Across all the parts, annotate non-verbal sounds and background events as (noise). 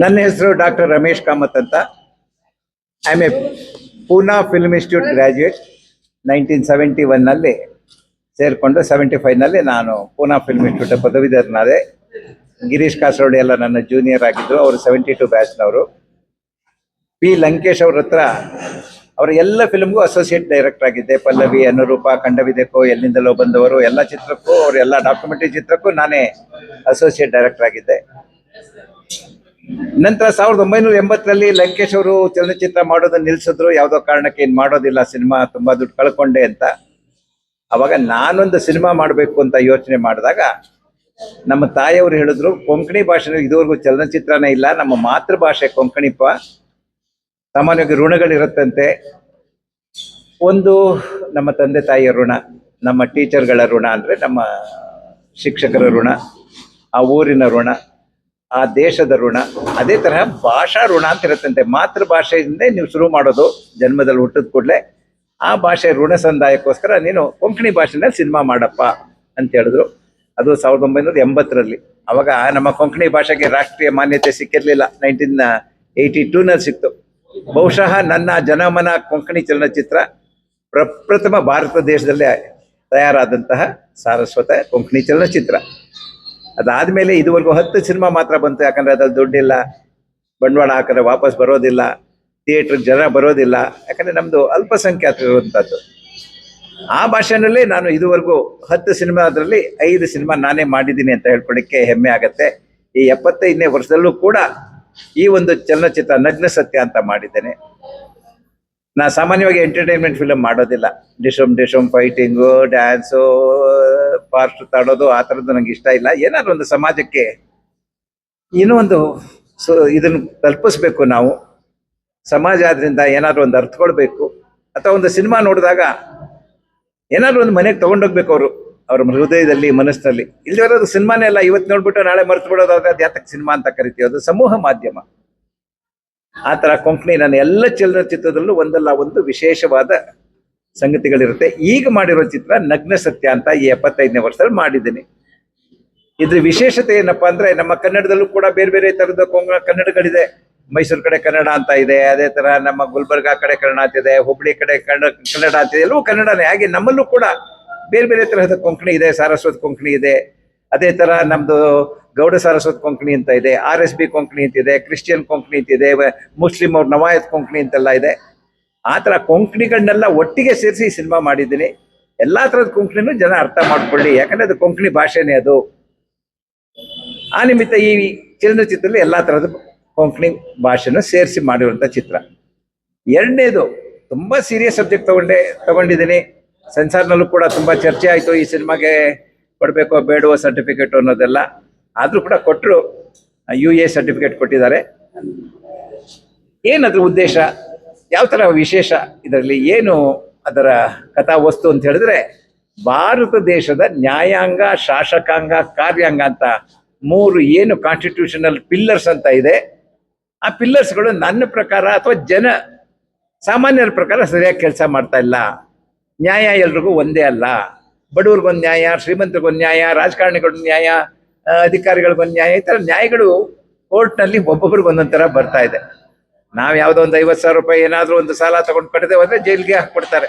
ನನ್ನ ಹೆಸರು ಡಾಕ್ಟರ್ ರಮೇಶ್ ಕಾಮತ್ ಅಂತ. I am a Poona film institute graduate nineteen seventy ಒನ್ನಲ್ಲಿ ಸೇರಿಕೊಂಡು ಸೆವೆಂಟಿ ಫೈವ್ನಲ್ಲಿ ನಾನು ಪೂನಾ ಫಿಲ್ಮ್ ಇನ್ಸ್ಟಿಟ್ಯೂಟ್ ಪದವೀಧರನಾದೆ. ಗಿರೀಶ್ ಕಾಸರೋಡಿ ಎಲ್ಲ ನನ್ನ ಜೂನಿಯರ್ ಆಗಿದ್ದು ಅವರು ಸೆವೆಂಟಿ ಟು ಬ್ಯಾಚ್ನವರು ಪಿ ಲಂಕೇಶ್ ಅವ್ರ ಹತ್ರ ಅವರ ಎಲ್ಲ ಫಿಲ್ಮ್ಗೂ ಅಸೋಸಿಯೇಟ್ ಡೈರೆಕ್ಟರ್ ಆಗಿದ್ದೆ. ಪಲ್ಲವಿ, ಅನುರೂಪ ಕಂಡವಿದೆಕೋ ಎಲ್ಲಿಂದಲೋ ಬಂದವರು, ಎಲ್ಲ ಚಿತ್ರಕ್ಕೂ, ಅವ್ರ ಎಲ್ಲ ಡಾಕ್ಯುಮೆಂಟರಿ ಚಿತ್ರಕ್ಕೂ ನಾನೇ ಅಸೋಸಿಯೇಟ್ ಡೈರೆಕ್ಟರ್ ಆಗಿದ್ದೆ. ನಂತರ ಸಾವಿರದ ಒಂಬೈನೂರ ಎಂಬತ್ತರಲ್ಲಿ ಲಂಕೇಶ್ ಅವರು ಚಲನಚಿತ್ರ ಮಾಡೋದನ್ನ ನಿಲ್ಸಿದ್ರು. ಯಾವುದೋ ಕಾರಣಕ್ಕೆ ಏನ್ ಮಾಡೋದಿಲ್ಲ, ಸಿನಿಮಾ ತುಂಬಾ ದುಡ್ಡು ಕಳ್ಕೊಂಡೆ ಅಂತ. ಅವಾಗ ನಾನೊಂದು ಸಿನಿಮಾ ಮಾಡಬೇಕು ಅಂತ ಯೋಚನೆ ಮಾಡಿದಾಗ ನಮ್ಮ ತಾಯಿಯವರು ಹೇಳಿದ್ರು, ಕೊಂಕಣಿ ಭಾಷೆ ಇದುವರೆಗೂ ಚಲನಚಿತ್ರನೇ ಇಲ್ಲ, ನಮ್ಮ ಮಾತೃಭಾಷೆ ಕೊಂಕಣಿಪ ಸಾಮಾನ್ಯವಾಗಿ ಋಣಗಳಿರುತ್ತಂತೆ. ಒಂದು ನಮ್ಮ ತಂದೆ ತಾಯಿಯ ಋಣ, ನಮ್ಮ ಟೀಚರ್ಗಳ ಋಣ ಅಂದರೆ ನಮ್ಮ ಶಿಕ್ಷಕರ ಋಣ, ಆ ಊರಿನ ಋಣ. ಆ ದೇಶದ ಋಣ. ಅದೇ ತರಹ ಭಾಷಾ ಋಣ ಅಂತ ಇರುತ್ತಂತೆ. ಮಾತೃಭಾಷೆಯಿಂದೇ ನೀವು ಶುರು ಮಾಡೋದು ಜನ್ಮದಲ್ಲಿ ಹುಟ್ಟಿದ ಕೂಡಲೇ. ಆ ಭಾಷೆ ಋಣ ಸಂದಾಯಕ್ಕೋಸ್ಕರ ನೀನು ಕೊಂಕಣಿ ಭಾಷೆನಲ್ಲಿ ಸಿನಿಮಾ ಮಾಡಪ್ಪ ಅಂತ ಹೇಳಿದ್ರು. ಅದು ಸಾವಿರದ ಒಂಬೈನೂರ ಎಂಬತ್ತರಲ್ಲಿ. ಅವಾಗ ನಮ್ಮ ಕೊಂಕಣಿ ಭಾಷೆಗೆ ರಾಷ್ಟ್ರೀಯ ಮಾನ್ಯತೆ ಸಿಕ್ಕಿರಲಿಲ್ಲ. ನೈನ್ಟೀನ್ ಏಯ್ಟಿ ಟೂನಲ್ಲಿ ಸಿಕ್ತು. ಬಹುಶಃ ನನ್ನ ಜನಮನ ಕೊಂಕಣಿ ಚಲನಚಿತ್ರ ಪ್ರಪ್ರಥಮ ಭಾರತ ದೇಶದಲ್ಲೇ ತಯಾರಾದಂತಹ ಸಾರಸ್ವತ ಕೊಂಕಣಿ ಚಲನಚಿತ್ರ. ಅದಾದ್ಮೇಲೆ ಇದುವರೆಗೂ ಹತ್ತು ಸಿನಿಮಾ ಮಾತ್ರ ಬಂತು, ಯಾಕಂದ್ರೆ ಅದ್ರಲ್ಲಿ ದುಡ್ಡಿಲ್ಲ, ಬಂಡವಾಳ ಹಾಕಿದ್ರೆ ವಾಪಸ್ ಬರೋದಿಲ್ಲ ಥಿಯೇಟ್ರಿಗೆ ಜನ ಬರೋದಿಲ್ಲ, ಯಾಕಂದ್ರೆ ನಮ್ದು ಅಲ್ಪಸಂಖ್ಯಾತರು ಇರುವಂಥದ್ದು ಆ ಭಾಷೆನಲ್ಲಿ ನಾನು ಇದುವರೆಗೂ ಹತ್ತು ಸಿನಿಮಾದ್ರಲ್ಲಿ ಐದು ಸಿನಿಮಾ ನಾನೇ ಮಾಡಿದ್ದೀನಿ ಅಂತ ಹೇಳ್ಕೊಳಿಕ್ಕೆ ಹೆಮ್ಮೆ ಆಗತ್ತೆ. ಈ ಎಪ್ಪತ್ತೈದನೇ ವರ್ಷದಲ್ಲೂ ಕೂಡ ಈ ಒಂದು ಚಲನಚಿತ್ರ ನಗ್ನ ಸತ್ಯ ಅಂತ ಮಾಡಿದ್ದೇನೆ. ನಾ ಸಾಮಾನ್ಯವಾಗಿ ಎಂಟರ್ಟೈನ್ಮೆಂಟ್ ಫಿಲಮ್ ಮಾಡೋದಿಲ್ಲ. ಡಿಶಮ್ ಡಿಶಮ್ ಫೈಟಿಂಗು ಡ್ಯಾನ್ಸು ಫಾಸ್ಟ್ ತಾಡೋದು ಆ ಥರದ್ದು ನಂಗೆ ಇಷ್ಟ ಇಲ್ಲ. ಏನಾದ್ರು ಒಂದು ಸಮಾಜಕ್ಕೆ ಏನೋ ಒಂದು ಸೊ ಇದನ್ನು ತಲುಪಿಸ್ಬೇಕು ನಾವು. ಸಮಾಜ ಆದ್ರಿಂದ ಏನಾದ್ರು ಒಂದು ಅರ್ಥಕೊಳ್ಬೇಕು ಅಥವಾ ಒಂದು ಸಿನಿಮಾ ನೋಡಿದಾಗ ಏನಾದ್ರು ಒಂದು ಮನೆಗೆ ತೊಗೊಂಡೋಗ್ಬೇಕು ಅವರು. ಅವ್ರ ಹೃದಯದಲ್ಲಿ ಮನಸ್ಸಿನಲ್ಲಿ ಇಲ್ಲಿ ಅದು ಸಿನಿಮಾನೇ ಅಲ್ಲ. ಇವತ್ತು ನೋಡ್ಬಿಟ್ಟು ನಾಳೆ ಮರ್ತು ಬಿಡೋದಾದ್ರೆ ಅದು ಯಾತಕ್ಕೆ ಸಿನಿಮಾ ಅಂತ ಕರಿತೀವಿ. ಅದು ಸಮೂಹ ಮಾಧ್ಯಮ. ಆ ಥರ ಕಂಪ್ನಿ ನಾನು ಎಲ್ಲ ಚಲನಚಿತ್ರದಲ್ಲೂ ಒಂದಲ್ಲ, ಒಂದು ವಿಶೇಷವಾದ ಸಂಗತಿಗಳಿರುತ್ತೆ. ಈಗ ಮಾಡಿರೋ ಚಿತ್ರ ನಗ್ನ ಸತ್ಯ ಅಂತ ಈ ಎಪ್ಪತ್ತೈದನೇ ವರ್ಷದಲ್ಲಿ ಮಾಡಿದ್ದೀನಿ. ಇದ್ರ ವಿಶೇಷತೆ ಏನಪ್ಪಾ ಅಂದ್ರೆ ನಮ್ಮ ಕನ್ನಡದಲ್ಲೂ ಕೂಡ ಬೇರೆ ಬೇರೆ ತರದ ಕೊಂಗ ಕನ್ನಡಗಳಿದೆ. ಮೈಸೂರು ಕಡೆ ಕನ್ನಡ ಅಂತ ಇದೆ, ಅದೇ ತರ ನಮ್ಮ ಗುಲ್ಬರ್ಗಾ ಕಡೆ ಕನ್ನಡ ಅಂತ ಇದೆ, ಹುಬ್ಳಿ ಕಡೆ ಕನ್ನಡ ಕನ್ನಡ ಅಂತಿದೆ ಎಲ್ಲವೂ ಕನ್ನಡನೇ. ಹಾಗೆ ನಮ್ಮಲ್ಲೂ ಕೂಡ ಬೇರೆ ಬೇರೆ ತರಹದ ಕೊಂಕಣಿ ಇದೆ, ಸಾರಸ್ವತ ಕೊಂಕಣಿ ಇದೆ. ಅದೇ ತರ ನಮ್ದು ಗೌಡ ಸಾರಸ್ವತ ಕೊಂಕಣಿ ಅಂತ ಇದೆ, ಆರ್ ಎಸ್ ಬಿ ಕೊಂಕಣಿ ಅಂತಿದೆ ಕ್ರಿಶ್ಚಿಯನ್ ಕೊಂಕಣಿ ಅಂತ ಇದೆ, ಮುಸ್ಲಿಂ ಅವ್ರ ನವಾಯತ್ ಕೊಂಕಣಿ ಅಂತೆಲ್ಲ ಇದೆ. ಆ ಥರ ಕೊಂಕಣಿಗಳನ್ನೆಲ್ಲ ಒಟ್ಟಿಗೆ ಸೇರಿಸಿ ಸಿನಿಮಾ ಮಾಡಿದ್ದೀನಿ. ಎಲ್ಲ ಥರದ ಕೊಂಕಣಿನೂ ಜನ ಅರ್ಥ ಮಾಡ್ಕೊಳ್ಳಿ. ಯಾಕಂದರೆ ಅದು ಕೊಂಕಣಿ ಭಾಷೆನೇ ಅದು. ಆ ನಿಮಿತ್ತ ಈ ಚಲನಚಿತ್ರದಲ್ಲಿ ಎಲ್ಲ ಥರದ ಕೊಂಕಣಿ ಭಾಷೆನ ಸೇರಿಸಿ ಮಾಡಿರುವಂಥ ಚಿತ್ರ. ಎರಡನೇದು, ತುಂಬ ಸೀರಿಯಸ್ ಸಬ್ಜೆಕ್ಟ್ ತಗೊಂಡೆ, ತಗೊಂಡಿದ್ದೀನಿ. ಸೆನ್ಸಾರ್ನಲ್ಲೂ ಕೂಡ ತುಂಬ ಚರ್ಚೆ ಆಯಿತು. ಈ ಸಿನಿಮಾಗೆ ಕೊಡಬೇಕೋ ಬೇಡವೋ ಸರ್ಟಿಫಿಕೇಟ್ ಅನ್ನೋದೆಲ್ಲ ಆದರೂ ಕೂಡ ಕೊಟ್ಟರು ಯು ಎ ಸರ್ಟಿಫಿಕೇಟ್ ಕೊಟ್ಟಿದ್ದಾರೆ. ಏನದ್ರ ಉದ್ದೇಶ? ಯಾವ ಥರ ವಿಶೇಷ ಇದರಲ್ಲಿ? ಏನು ಅದರ ಕಥಾ ವಸ್ತು ಅಂತ ಹೇಳಿದ್ರೆ, ಭಾರತ ದೇಶದ ನ್ಯಾಯಾಂಗ, ಶಾಸಕಾಂಗ, ಕಾರ್ಯಾಂಗ ಅಂತ ಮೂರು ಏನು ಕಾನ್ಸ್ಟಿಟ್ಯೂಷನಲ್ ಪಿಲ್ಲರ್ಸ್ ಅಂತ ಇದೆ, ಆ ಪಿಲ್ಲರ್ಸ್ಗಳು ನನ್ನ ಪ್ರಕಾರ ಅಥವಾ ಜನ ಸಾಮಾನ್ಯರ ಪ್ರಕಾರ ಸರಿಯಾಗಿ ಕೆಲಸ ಮಾಡ್ತಾ ಇಲ್ಲ. ನ್ಯಾಯ ಎಲ್ರಿಗೂ ಒಂದೇ ಅಲ್ಲ. ಬಡವ್ರಿಗೊಂದು ನ್ಯಾಯ ಶ್ರೀಮಂತರಿಗೊಂದು ನ್ಯಾಯ ರಾಜಕಾರಣಿಗಳ ನ್ಯಾಯ ಅಧಿಕಾರಿಗಳಿಗೊಂದು ನ್ಯಾಯ, ಈ ಥರ ನ್ಯಾಯಗಳು ಕೋರ್ಟ್ನಲ್ಲಿ ಒಬ್ಬೊಬ್ರಿಗೆ ಒಂದೊಂದು ಥರ ಬರ್ತಾ ಇದೆ. ನಾವು ಯಾವುದೋ ಒಂದು ಐವತ್ತು ಸಾವಿರ ರೂಪಾಯಿ ಏನಾದರೂ ಒಂದು ಸಾಲ ತಗೊಂಡು ಕಟ್ಟದೆ ಅಂದರೆ ಜೈಲಿಗೆ ಹಾಕ್ಬಿಡ್ತಾರೆ.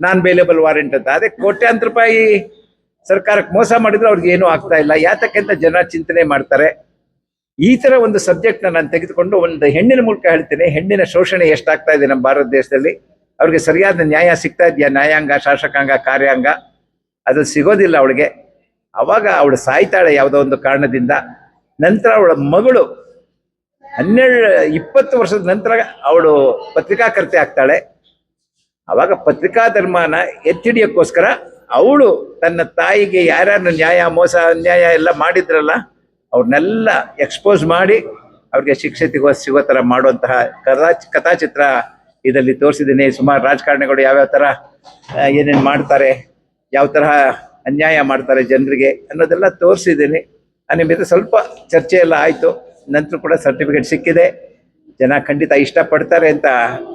ನಾನ್ ಬೇಲೇಬಲ್ ವಾರೆಂಟ್ ಅಂತ. ಅದೇ ಕೋಟ್ಯಾಂತರ ರೂಪಾಯಿ ಸರ್ಕಾರಕ್ಕೆ ಮೋಸ ಮಾಡಿದ್ರೆ ಅವ್ರಿಗೆ ಏನೂ ಆಗ್ತಾ ಇಲ್ಲ. ಯಾತಕ್ಕೆಂತ ಜನ ಚಿಂತನೆ ಮಾಡ್ತಾರೆ. ಈ ತರ ಒಂದು ಸಬ್ಜೆಕ್ಟ್ ನಾನು ತೆಗೆದುಕೊಂಡು ಒಂದು ಹೆಣ್ಣಿನ ಮೂಲಕ ಹೇಳ್ತೇನೆ. ಹೆಣ್ಣಿನ ಶೋಷಣೆ ಎಷ್ಟಾಗ್ತಾ ಇದೆ ನಮ್ಮ ಭಾರತ ದೇಶದಲ್ಲಿ. ಅವ್ರಿಗೆ ಸರಿಯಾದ ನ್ಯಾಯ ಸಿಗ್ತಾ ಇದೆಯಾ? ನ್ಯಾಯಾಂಗ, ಶಾಸಕಾಂಗ, ಕಾರ್ಯಾಂಗ? ಅದು ಸಿಗೋದಿಲ್ಲ ಅವಳಿಗೆ. ಅವಾಗ ಅವಳು ಸಾಯ್ತಾಳೆ ಯಾವುದೋ ಒಂದು ಕಾರಣದಿಂದ. ನಂತರ ಅವಳ ಮಗಳು ಹನ್ನೆರಡು, ಇಪ್ಪತ್ತು ವರ್ಷದ ನಂತರ ಅವಳು ಪತ್ರಿಕಾಕರ್ತೆ ಆಗ್ತಾಳೆ. ಅವಾಗ ಪತ್ರಿಕಾ ಧರ್ಮನ ಎತ್ತಿಡಿಯೋಕ್ಕೋಸ್ಕರ ಅವಳು ತನ್ನ ತಾಯಿಗೆ ಯಾರ್ಯಾರು ನ್ಯಾಯ, ಮೋಸ, ಅನ್ಯಾಯ ಎಲ್ಲ ಮಾಡಿದ್ರಲ್ಲ, ಅವ್ರನ್ನೆಲ್ಲ ಎಕ್ಸ್ಪೋಸ್ ಮಾಡಿ ಅವ್ರಿಗೆ ಶಿಕ್ಷೆ ಸಿಗೋ ಸಿಗೋ ಥರ ಮಾಡುವಂತಹ ಕಥಾ, ಕಥಾಚಿತ್ರ ಇದರಲ್ಲಿ ತೋರಿಸಿದ್ದೀನಿ. ಸುಮಾರು ರಾಜಕಾರಣಿಗಳು ಯಾವ್ಯಾವ ಥರ ಏನೇನು ಮಾಡ್ತಾರೆ, ಯಾವ ತರಹ ಅನ್ಯಾಯ ಮಾಡ್ತಾರೆ ಜನರಿಗೆ ಅನ್ನೋದೆಲ್ಲ ತೋರಿಸಿದ್ದೀನಿ. ಮೇಲೆ ಸ್ವಲ್ಪ ಚರ್ಚೆ ಎಲ್ಲ ಆಯಿತು. ನಂತರ ಕೂಡ ಸರ್ಟಿಫಿಕೇಟ್ ಸಿಕ್ಕಿದೆ. ಜನ ಖಂಡಿತ ಇಷ್ಟಪಡ್ತಾರೆ ಅಂತ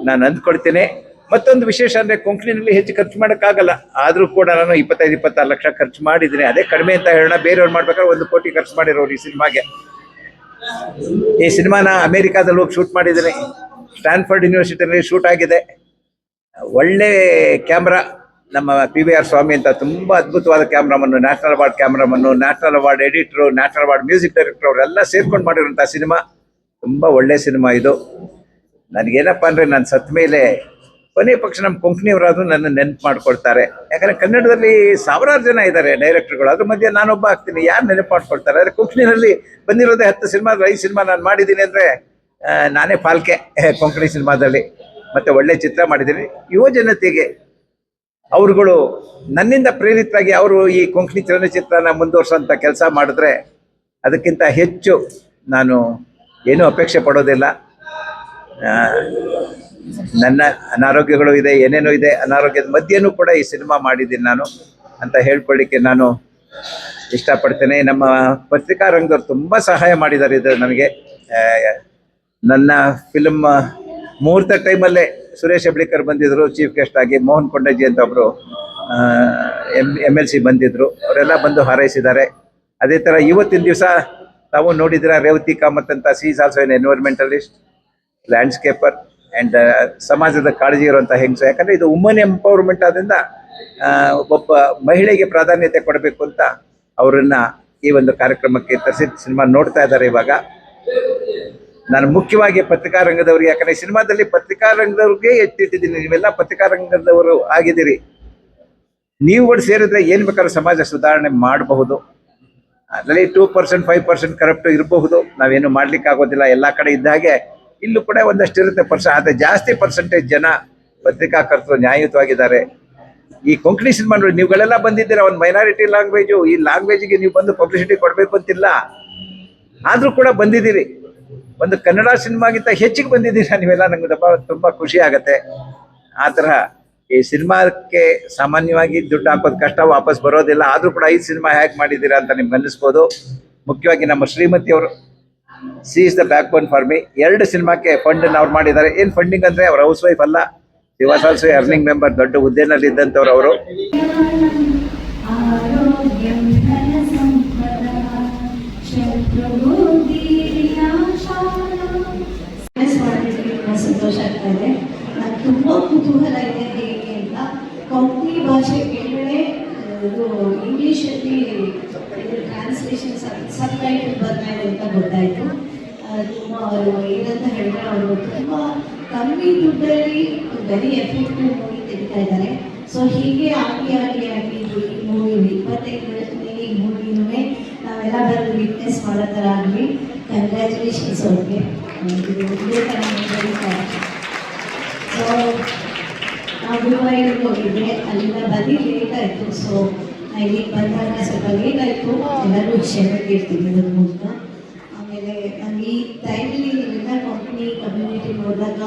ನಾನು ಅಂದ್ಕೊಳ್ತೇನೆ. ಮತ್ತೊಂದು ವಿಶೇಷ ಅಂದರೆ ಕೊಂಕಣಿನಲ್ಲಿ ಹೆಚ್ಚು ಖರ್ಚು ಮಾಡೋಕ್ಕಾಗಲ್ಲ. ಆದರೂ ಕೂಡ ನಾನು ಇಪ್ಪತ್ತೈದು, ಇಪ್ಪತ್ತಾರು ಲಕ್ಷ ಖರ್ಚು ಮಾಡಿದ್ದೀನಿ. ಅದೇ ಕಡಿಮೆ ಅಂತ ಹೇಳೋಣ. ಬೇರೆಯವ್ರು ಮಾಡ್ಬೇಕಾದ್ರೆ ಒಂದು ಕೋಟಿ ಖರ್ಚು ಮಾಡಿರೋರು ಈ ಸಿನಿಮಾಗೆ. ಈ ಸಿನಿಮಾನ ಅಮೇರಿಕಾದಲ್ಲಿ ಹೋಗಿ ಶೂಟ್ ಮಾಡಿದ್ದೀನಿ. ಸ್ಟ್ಯಾನ್ಫರ್ಡ್ ಯೂನಿವರ್ಸಿಟಿಯಲ್ಲಿ ಶೂಟ್ ಆಗಿದೆ. ಒಳ್ಳೆ ಕ್ಯಾಮ್ರಾ. ನಮ್ಮ ಪಿ ವಿ ಆರ್ ಸ್ವಾಮಿ ಅಂತ ತುಂಬ ಅದ್ಭುತವಾದ ಕ್ಯಾಮ್ರಾಮನ್ನು national award ಕ್ಯಾಮ್ರಾಮನ್ನು national award editor national award music director ಅವರೆಲ್ಲ ಸೇರ್ಕೊಂಡು ಮಾಡಿರೋಂಥ ಸಿನಿಮಾ. ತುಂಬ ಒಳ್ಳೆ ಸಿನಿಮಾ ಇದು. ನನಗೇನಪ್ಪ ಅಂದರೆ ನಾನು ಸತ್ತ ಮೇಲೆ ಕೊನೆ ಪಕ್ಷ ನಮ್ಮ ಕೊಂಕಣಿಯವರಾದರೂ ನನ್ನ ನೆನಪು ಮಾಡ್ಕೊಳ್ತಾರೆ ಯಾಕಂದರೆ ಕನ್ನಡದಲ್ಲಿ ಸಾವಿರಾರು ಜನ ಇದ್ದಾರೆ ಡೈರೆಕ್ಟರ್ಗಳು ಅದ್ರ ಮಧ್ಯೆ ನಾನೊಬ್ಬ ಆಗ್ತೀನಿ. ಯಾರು ನೆನಪು ಮಾಡ್ಕೊಳ್ತಾರೆ ಆದರೆ ಕೊಂಕಣಿನಲ್ಲಿ ಬಂದಿರೋದೇ ಹತ್ತು ಸಿನಿಮಾ ಐದು ಸಿನಿಮಾ ನಾನು ಮಾಡಿದ್ದೀನಿ ಅಂದರೆ ನಾನೇ ಪಾಲ್ಕೆ, (laughs) ಕೊಂಕಣಿ ಸಿನಿಮಾದಲ್ಲಿ. ಮತ್ತು ಒಳ್ಳೆ ಚಿತ್ರ ಮಾಡಿದ್ದೀನಿ. ಯುವ ಜನತೆಗೆ ಅವರುಗಳು ನನ್ನಿಂದ ಪ್ರೇರಿತರಾಗಿ ಅವರು ಈ ಕೊಂಕಣಿ ಚಲನಚಿತ್ರನ ಮುಂದುವರ್ಸೋಂಥ ಕೆಲಸ ಮಾಡಿದ್ರೆ ಅದಕ್ಕಿಂತ ಹೆಚ್ಚು ನಾನು ಏನೂ ಅಪೇಕ್ಷೆ ಪಡೋದಿಲ್ಲ. ನನ್ನ ಅನಾರೋಗ್ಯಗಳು ಇದೆ, ಏನೇನೋ ಇದೆ, ಅನಾರೋಗ್ಯದ ಮಧ್ಯೆನೂ ಕೂಡ ಈ ಸಿನಿಮಾ ಮಾಡಿದ್ದೀನಿ ನಾನು ಅಂತ ಹೇಳ್ಕೊಳ್ಳಿಕ್ಕೆ ನಾನು ಇಷ್ಟಪಡ್ತೇನೆ. ನಮ್ಮ ಪತ್ರಿಕಾ ರಂಗದವ್ರು ತುಂಬ ಸಹಾಯ ಮಾಡಿದ್ದಾರೆ ಇದು ನನಗೆ. ನನ್ನ ಫಿಲಮ್ ಮುಹೂರ್ತ ಟೈಮಲ್ಲೇ ಸುರೇಶ್ ಹೆಬ್ಳಿಕರ್ ಬಂದಿದ್ರು ಚೀಫ್ ಗೆಸ್ಟ್ ಆಗಿ ಮೋಹನ್ ಕೊಂಡಜ್ಜಿ ಅಂತ ಒಬ್ಬರು ಎಂ ಎಂ ಎಲ್ ಸಿ ಬಂದಿದ್ರು. ಅವರೆಲ್ಲ ಬಂದು ಹಾರೈಸಿದ್ದಾರೆ. ಅದೇ ಥರ ಇವತ್ತಿನ ದಿವಸ ತಾವು ನೋಡಿದ್ರೆ ರೇವತಿ ಕಾಮತ್ ಅಂತ she is also an environmentalist landscaper and ಸಮಾಜದ ಕಾಳಜಿ ಇರುವಂಥ ಹೆಂಗಸು. ಯಾಕಂದರೆ ಇದು ವುಮನ್ ಎಂಪವರ್ಮೆಂಟ್ ಆದ್ರಿಂದ ಆ, ಒಬ್ಬ ಮಹಿಳೆಗೆ ಪ್ರಾಧಾನ್ಯತೆ ಕೊಡಬೇಕು ಅಂತ ಅವರನ್ನ ಈ ಒಂದು ಕಾರ್ಯಕ್ರಮಕ್ಕೆ ತರಿಸಿ ಸಿನಿಮಾ ನೋಡ್ತಾ ಇದ್ದಾರೆ ಇವಾಗ. ನಾನು ಮುಖ್ಯವಾಗಿ ಪತ್ರಿಕಾ ರಂಗದವರು ಯಾಕಂದರೆ ಸಿನಿಮಾದಲ್ಲಿ ಪತ್ರಿಕಾ ರಂಗದವ್ರಿಗೆ ಎತ್ತಿಟ್ಟಿದ್ದೀನಿ. ನೀವೆಲ್ಲ ಪತ್ರಿಕಾ ರಂಗದವರು ಆಗಿದ್ದೀರಿ ನೀವುಗಳು ಸೇರಿದ್ರೆ ಏನು ಬೇಕಾದ್ರೂ ಸಮಾಜ ಸುಧಾರಣೆ ಮಾಡಬಹುದು. ಅದರಲ್ಲಿ two percent five percent corrupt ಇರಬಹುದು. ನಾವೇನು ಮಾಡ್ಲಿಕ್ಕೆ ಆಗೋದಿಲ್ಲ. ಎಲ್ಲ ಕಡೆ ಇದ್ದ ಹಾಗೆ ಇಲ್ಲೂ ಕೂಡ ಒಂದಷ್ಟು ಇರುತ್ತೆ. ಪರ್ಸೆಂಟ್ ಆದರೆ ಜಾಸ್ತಿ ಪರ್ಸೆಂಟೇಜ್ ಜನ ಪತ್ರಿಕಾಕರ್ತರು ನ್ಯಾಯಯುತವಾಗಿದ್ದಾರೆ. ಈ ಕೊಂಕಣಿ ಸಿನಿಮಾ ನೋಡಿ, ನೀವುಗಳೆಲ್ಲ ಬಂದಿದ್ದೀರಾ? ಒಂದು ಮೈನಾರಿಟಿ ಲ್ಯಾಂಗ್ವೇಜು ಈ ಲ್ಯಾಂಗ್ವೇಜಿಗೆ ನೀವು ಬಂದು ಪಬ್ಲಿಸಿಟಿ ಕೊಡಬೇಕು ಅಂತಿಲ್ಲ. ಆದರೂ ಕೂಡ ಬಂದಿದ್ದೀರಿ. ಒಂದು ಕನ್ನಡ ಸಿನಿಮಾಗಿಂತ ಹೆಚ್ಚಿಗೆ ಬಂದಿದ್ದೀರಾ ನೀವೆಲ್ಲ? ನಂಗೆ ತುಂಬ ತುಂಬ ಖುಷಿ ಆಗತ್ತೆ. ಆ ಥರ ಈ ಸಿನಿಮಾಕ್ಕೆ ಸಾಮಾನ್ಯವಾಗಿ ದುಡ್ಡು ಹಾಕೋದು ಕಷ್ಟ, ವಾಪಸ್ ಬರೋದಿಲ್ಲ. ಆದರೂ ಕೂಡ ಐದು ಸಿನಿಮಾ ಹ್ಯಾಕ್ ಮಾಡಿದ್ದೀರಾ ಅಂತ ನಿಮ್ಗೆ ಅನ್ನಿಸ್ಬೋದು. ಮುಖ್ಯವಾಗಿ ನಮ್ಮ ಶ್ರೀಮತಿ ಅವರು, she is the backbone for me. ಎರಡು ಸಿನಿಮಾಕ್ಕೆ ಫಂಡ್ ಅವ್ರು ಮಾಡಿದ್ದಾರೆ. ಏನು ಫಂಡಿಂಗ್ ಅಂದರೆ ಅವ್ರ ಹೌಸ್ ವೈಫ್ ಅಲ್ಲ. ವಾಸ್ ಆಲ್ಸೋ ಅರ್ನಿಂಗ್ ಮೆಂಬರ್ ದೊಡ್ಡ ಹುದ್ದೆನಲ್ಲಿ ಇದ್ದಂಥವ್ರು ಅವರು ಆರೋಗ್ಯಂ ಧನ ಸಂಪದ ಮಿಸ್ ಮಾಡಿದ್ದಕ್ಕೆ ತುಂಬ ಸಂತೋಷ ಆಗ್ತಾ ಇದೆ ನನಗೆ ತುಂಬ ಕುತೂಹಲ ಇದೆ ಹೇಗೆ ಅಂತ ಕೊಂಕಣಿ ಭಾಷೆ ಕೆಳಗಡೆ ಇದು ಇಂಗ್ಲೀಷಲ್ಲಿ ಇದು ಟ್ರಾನ್ಸ್ಲೇಷನ್ ಸಬ್ ಟೈಟಲ್ ಬರ್ತಾ ಇದೆ ಅಂತ ಗೊತ್ತಾಯಿತು ತುಂಬ ಅವರು ಏನಂತ ಹೇಳಿದ್ರೆ ಅವರು ತುಂಬ ಕಮ್ಮಿ ದುಡ್ಡಲ್ಲಿ ವೆರಿ ಎಫೆಕ್ಟಿವ್ ಮೂವಿ ತೆಗಿತಾ ಇದ್ದಾರೆ ಸೊ ಹೀಗೆ ಆಗಿ ಆಗಿ ಆಗಿ ಈ ಮೂವಿ ಇಪ್ಪತ್ತೈದು ವರ್ಷದಲ್ಲಿ ಈ ಮೂವಿನೂ ನಾವೆಲ್ಲ ಬಂದು ವಿಟ್ನೆಸ್ ಮಾಡೋ ಥರ ಆಗಲಿ ಕಂಗ್ರ್ಯಾಚುಲೇಷನ್ಸ್ ಅವ್ರಿಗೆ. ಸೊ ನಾವು ಗುರುವಾರಿಗೆ ಹೋಗಿದ್ದೆ ಅಲ್ಲಿಂದ ಬದಿ ಲೇಟ್ ಆಯಿತು. ಸೊ ಇಲ್ಲಿಗೆ ಬಂದಾಗ ಸ್ವಲ್ಪ ಲೇಟ್ ಆಯಿತು. ಎಲ್ಲರೂ ಕ್ಷಮೆ ಕೇಳ್ತೀನಿ ಇದ್ರ ಮೂಲಕ. ಆಮೇಲೆ ನಾನು ಈ ಟೈಮಲ್ಲಿ ಕಂಪ್ನಿ ಕಮ್ಯುನಿಟಿ ನೋಡಿದಾಗ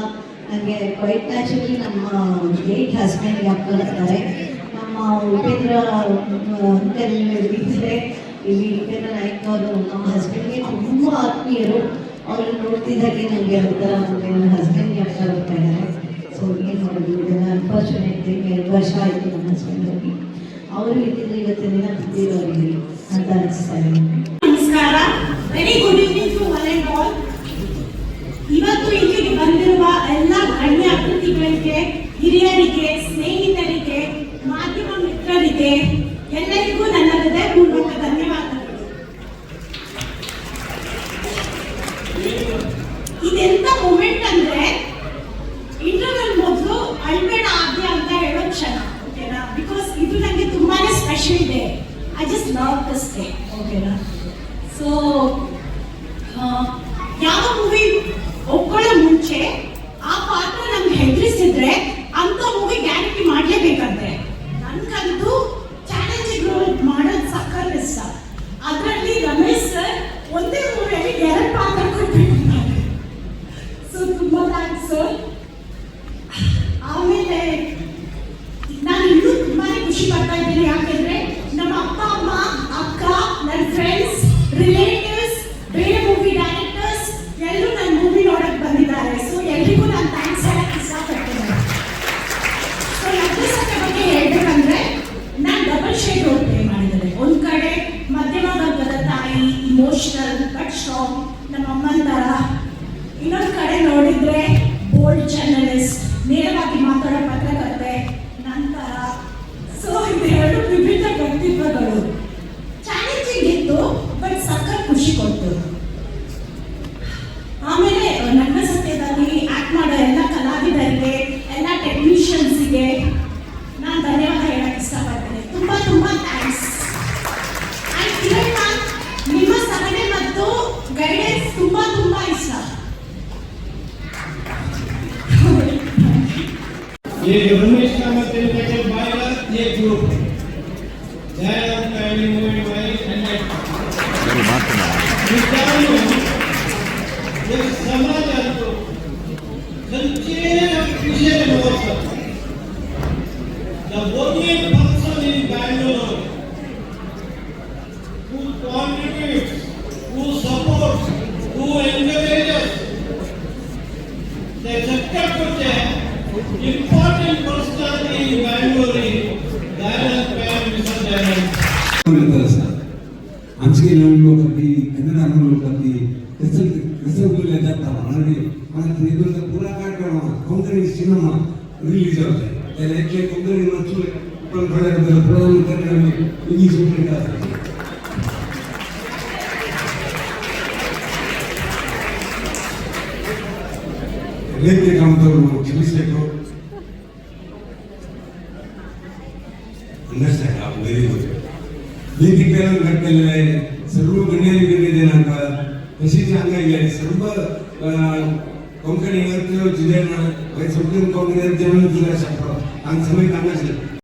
ನನಗೆ ಕ್ವೈಟ್ ನ್ಯಾಚುರಲಿ ನಮ್ಮ ಏಟ್ ಹಸ್ಬೆಂಡ್ ಜ್ಞಾಪಕ ಇದ್ದಾರೆ. ನಮ್ಮ ಉಪೇಂದ್ರ ಅಂಕಲ್ ಇದ್ದರೆ ಇಲ್ಲಿ ಉಪೇಂದ್ರ ನಾಯ್ಕ ಅವರು ನಮ್ಮ ಹಸ್ಬೆಂಡ್ಗೆ ತುಂಬ ಆತ್ಮೀಯರು. ಅವರು ನೋಡ್ತಿದ್ದಾಗೆ ನನಗೆ ಒಂಥರ ನನ್ನ ಹಸ್ಬೆಂಡ್ ಜ್ಞಾಪಕ ಬರ್ತಾ ಇದ್ದಾರೆ. ಸೊ ಏನು ಮಾಡೋದು ಅನ್ಫಾರ್ಚುನೇಟ್ ಎರಡು ವರ್ಷ ಆಯಿತು ನಮ್ಮ ಹಸ್ಬೆಂಡ್ ಹೋಗಿ ಅವರು ಇದ್ದಿದ್ರೆ ಇವತ್ತಿನ ದಿನ ಬಂದಿರೋರಿಗೆ ಅಂತ ಅನಿಸ್ತಾ ಇದೆ. ನಮಸ್ಕಾರ. ವೆರಿ ಗುಡ್ ಹಿರಿಯರಿಗೆ, ಸ್ನೇಹಿತರಿಗೆ, ಮಾಧ್ಯಮ ಮಿತ್ರರಿಗೆ ಎಲ್ಲರಿಗೂ ನನ್ನ ಹೃದಯಪೂರ್ವಕ ಧನ್ಯವಾದಗಳು. ಇದೆಂತ ಮೂಮೆಂಟ್ ಅಂದ್ರೆ ಇಂಟರ್ವಲ್ ಮೊದಲು ಅಳ್ಬೇಡ ಆದ್ಯ ಅಂತ ಹೇಳೋ ಕ್ಷಣ ಓಕೆನಾ ಬಿಕಾಸ್ ಇದು ನನಗೆ ತುಂಬಾನೇ special day I just love this day ಓಕೆನಾ ಸೊ ಯಾವ ಮೂವಿ ಒಪ್ಕೊಳ್ಳೋ ಮುಂಚೆ बोल्ड जर्नलिस्ट मेरा बाकी ये रमेश कामत इनके बायला ये group Dayanand family movement wise and विचारों ये समाज अंतो संचे विषय महोत्सव The only person in Bangalore who contributes, who supports, who encourages the sector project, important మంచిర్యాలలో ఒకటి చంద్రనగర్లో ఒకటి రిసల్ట్ రిసల్ట్ లేదా అలాగే మన తెలుగులో పూరా కార్యక్రమం కొంకణి సినిమా రిలీజ్ అవుతాయి లేదా కొంకణి మంచులు ప్రధానమంత్రి ఇంగ్లీష్ ಪ್ರಯತ್ನ ಕಾಣುತ್ತವರು ಕ್ಷಮಿಸಬೇಕು ಅಂಡರ್ಸ್ಟ್ಯಾಂಡ್ ಆ ವೆರಿ ಗುಡ್ ಲೇಖಿಕೆಯನ್ನು घटनेला आहे सर्व गणनेने गेलेले नाका तशी सांगायला आहे सर्व कोंकणी अर्थ जिल्ह्यांना वैसंपूर्ण कोंकणी अर्थ जिल्ह्यांना सांगतो आणि सगळे कामाचे